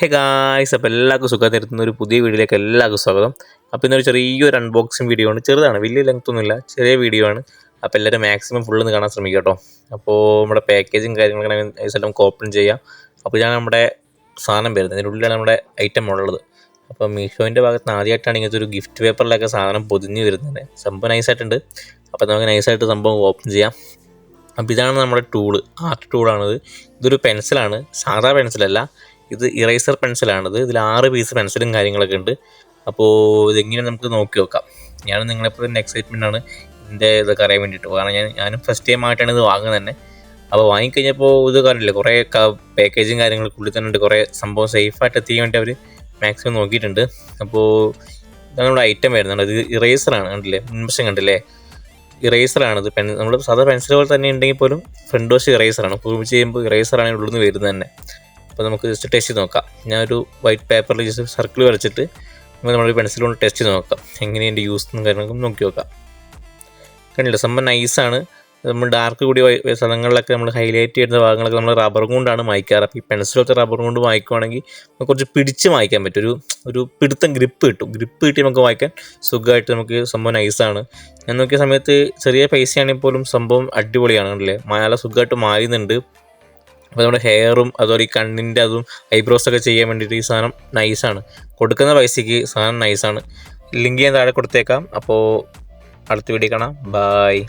Hey guys അപ്പോൾ എല്ലാവർക്കും സുഖം തരുത്തുന്ന ഒരു പുതിയ വീഡിയോയിലേക്ക് എല്ലാവർക്കും സ്വാഗതം. അപ്പോൾ ഇന്നൊരു ചെറിയൊരു അൺബോക്സിങ് വീഡിയോ ആണ്. ചെറുതാണ് വലിയ ലെങ്ത് ഒന്നുമില്ല ചെറിയ വീഡിയോ ആണ്. അപ്പോൾ എല്ലാവരും മാക്സിമം ഫുള്ള് ഒന്ന് കാണാൻ ശ്രമിക്കുക കേട്ടോ. അപ്പോൾ നമ്മുടെ പാക്കേജും കാര്യങ്ങളൊക്കെ നൈസെല്ലാം ഓപ്പൺ ചെയ്യാം. അപ്പോൾ ഞാൻ നമ്മുടെ സാധനം വരുന്നത്. ഇതിന്റെ ഉള്ളിലാണ് നമ്മുടെ ഐറ്റം ഉള്ളത്. അപ്പോൾ മീഷോന്റെ ഭാഗത്ത് നിന്ന് ആദ്യമായിട്ടാണ് ഇങ്ങനത്തെ ഒരു ഗിഫ്റ്റ് പേപ്പറിലൊക്കെ സാധനം പൊതിഞ്ഞ് വരുന്നത്. സംഭവം നൈസായിട്ടുണ്ട് അപ്പോൾ നമുക്ക് നൈസായിട്ട് സംഭവം ഓപ്പൺ ചെയ്യാം. അപ്പോൾ ഇതാണ് നമ്മുടെ ടൂൾ ആർട്ട് ടൂളാണിത് ഇതൊരു പെൻസിലാണ് സാധാ പെൻസിലല്ല ഇത് ഇറേസർ പെൻസിലാണിത് ഇതിൽ ആറ് പീസ് പെൻസിലും കാര്യങ്ങളൊക്കെ ഉണ്ട്. അപ്പോൾ ഇതെങ്ങനെ നമുക്ക് നോക്കി നോക്കാം. ഞാൻ നിങ്ങളെപ്പോഴും എക്സൈറ്റ്മെന്റ് ആണ് ഇതിന്റെ ഇതൊക്കെ അറിയാൻ വേണ്ടിയിട്ട്. കാരണം ഞാൻ ഞാനും ഫസ്റ്റ് ടൈം ആയിട്ടാണ് ഇത് വാങ്ങുന്നത് തന്നെ. അപ്പോൾ വാങ്ങിക്കഴിഞ്ഞപ്പോൾ ഇത് കാണില്ല കുറേ പാക്കേജും കാര്യങ്ങളും ഉള്ളിൽ തന്നെ ഉണ്ട്. കുറേ സംഭവം സേഫായിട്ട് എത്തിക്കാൻ വേണ്ടി അവർ മാക്സിമം നോക്കിയിട്ടുണ്ട്. അപ്പോൾ ഇതാണ് നമ്മുടെ ഐറ്റം വരുന്നുണ്ട് ഇത് ഇറേസറാണ് കണ്ടില്ലേ? മുൻവശം കണ്ടില്ലേ? ഇറേസറാണ് ഇത് പെൻ നമ്മൾ സാധാ പെൻസിൽ പോലെ തന്നെ ഉണ്ടെങ്കിൽ പോലും ഫ്രണ്ട് വശം ഇറേസറാണ് പൂവ് ചെയ്യുമ്പോൾ ഇറേസറാണ് ഉള്ളിൽ നിന്ന് വരുന്നത് തന്നെ. അപ്പോൾ നമുക്ക് ജസ്റ്റ് ടെസ്റ്റ് ചെയ്ത് നോക്കാം. ഞാനൊരു വൈറ്റ് പേപ്പറിൽ ജസ്റ്റ് സർക്കിൾ വരച്ചിട്ട് നമുക്ക് നമ്മൾ പെൻസിൽ കൊണ്ട് ടെസ്റ്റ് ചെയ്ത് നോക്കാം. എങ്ങനെയുണ്ട് യൂസ് എന്നും കാര്യങ്ങളൊക്കെ നോക്കി നോക്കാം. കണ്ടില്ല? സംഭവം നൈസാണ് നമ്മൾ ഡാർക്ക് കൂടി സ്ഥലങ്ങളിലൊക്കെ നമ്മൾ ഹൈലൈറ്റ് ചെയ്യുന്ന ഭാഗങ്ങളൊക്കെ നമ്മൾ റബ്ബർ കൊണ്ടാണ് മായ്ക്കാറ്. അപ്പോൾ ഈ പെൻസിലൊക്കെ റബ്ബർ കൊണ്ട് മായ്ക്കുവാണെങ്കിൽ നമുക്ക് കുറച്ച് പിടിച്ച് മായ്ക്കാൻ പറ്റും. ഒരു ഒരു പിടുത്തം ഗ്രിപ്പ് കിട്ടും. ഗ്രിപ്പ് കിട്ടി നമുക്ക് വായിക്കാൻ സുഖമായിട്ട് നമുക്ക് സംഭവം നൈസാണ് ഞാൻ നോക്കിയ സമയത്ത് ചെറിയ പൈസയാണെങ്കിൽ പോലും സംഭവം അടിപൊളിയാണ്. കണ്ടില്ലേ? മായാല സുഖമായിട്ട് മായുന്നുണ്ട്. അപ്പോൾ നമ്മുടെ ഹെയറും അതുപോലെ ഈ കണ്ണിന്റെ അതും ഐബ്രോസ് ഒക്കെ ചെയ്യാൻ വേണ്ടിയിട്ട് ഈ സാധനം നൈസാണ് കൊടുക്കുന്ന പൈസയ്ക്ക് സാധനം നൈസാണ് ലിങ്ക് ഞാൻ താഴെ കൊടുത്തേക്കാം. അപ്പോൾ അടുത്ത വീഡിയോ കാണാം. ബായ്